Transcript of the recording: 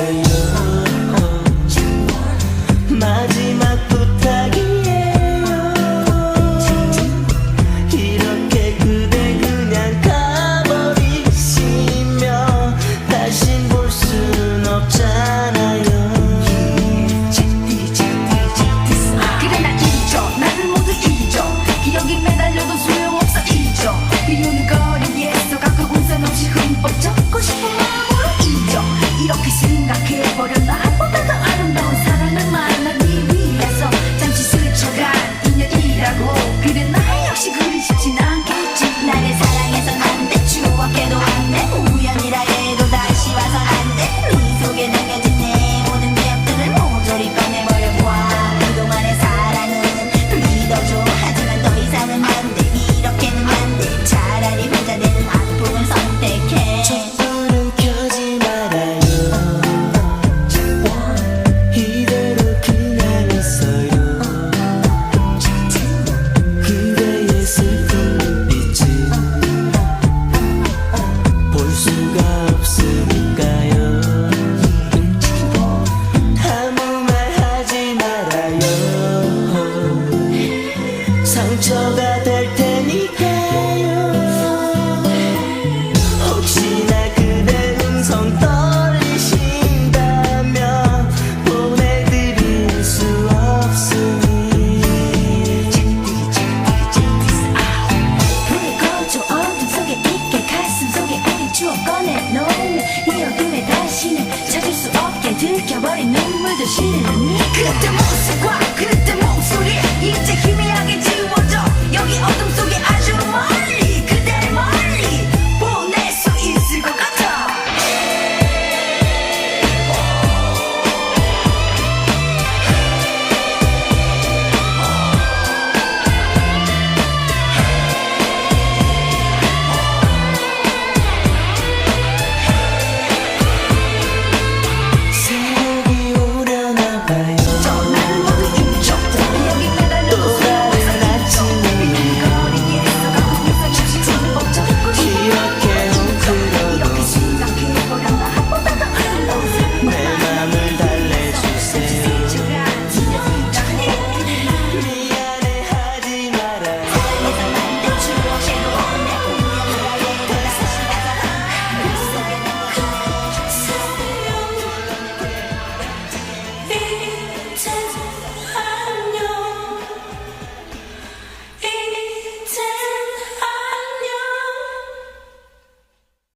say love. 저도 흘러버린 눈물도 싫으니? 그때 모습과 그때 목소리 이제 희미하게 지